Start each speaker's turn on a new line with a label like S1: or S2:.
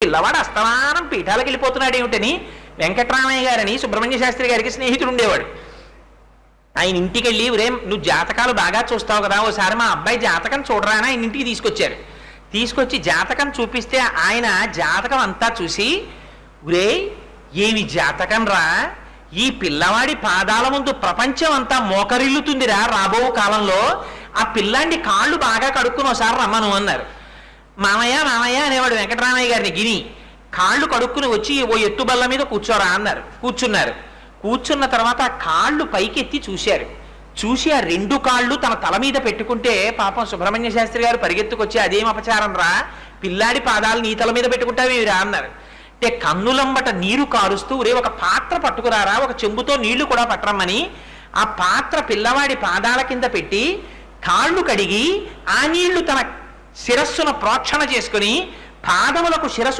S1: పిల్లవాడు అస్తమానం పీఠాలకు వెళ్ళిపోతున్నాడు ఏమిటని వెంకట్రామయ్య గారని సుబ్రహ్మణ్య శాస్త్రి గారికి స్నేహితుడు ఉండేవాడు ఆయన ఇంటికి వెళ్ళి ఒరే నువ్వు జాతకాలు బాగా చూస్తావు కదా ఓసారి మా అబ్బాయి జాతకం చూడరా అని ఆయన ఇంటికి తీసుకొచ్చారు. తీసుకొచ్చి జాతకం చూపిస్తే ఆయన జాతకం అంతా చూసి ఉరే ఏమి జాతకం రా? ఈ పిల్లవాడి పాదాల ముందు ప్రపంచం అంతా మోకరిల్లుతుందిరా రాబో కాలంలో. ఆ పిల్లాండి కాళ్ళు బాగా కడుక్కుని ఒకసారి రమ్మను అన్నారు. మామయ్య మామయ్య వెంకటరామయ్య గారిని గిని కాళ్ళు కడుక్కుని వచ్చి ఓ ఎత్తు బల్ల మీద కూర్చోరా అన్నారు. కూర్చున్నారు. కూర్చున్న తర్వాత కాళ్ళు పైకెత్తి చూశారు. చూసి ఆ రెండు కాళ్ళు తన తల మీద పెట్టుకుంటే పాపం సుబ్రహ్మణ్య శాస్త్రి గారు పరిగెత్తుకొచ్చి అదేం అపచారం రా? పిల్లాడి పాదాలు నీ తల మీద పెట్టుకుంటావి రా? అన్నారు. అంటే కన్నులంబట నీరు కారుస్తూ రే ఒక పాత్ర పట్టుకురారా? ఒక చెంబుతో నీళ్ళు కూడా పట్టరమ్మని. ఆ పాత్ర పిల్లవాడి పాదాల కింద పెట్టి కాళ్ళు కడిగి ఆ నీళ్ళు తన శిరస్సును ప్రోక్షణ చేసుకుని పాదములకు శిరసు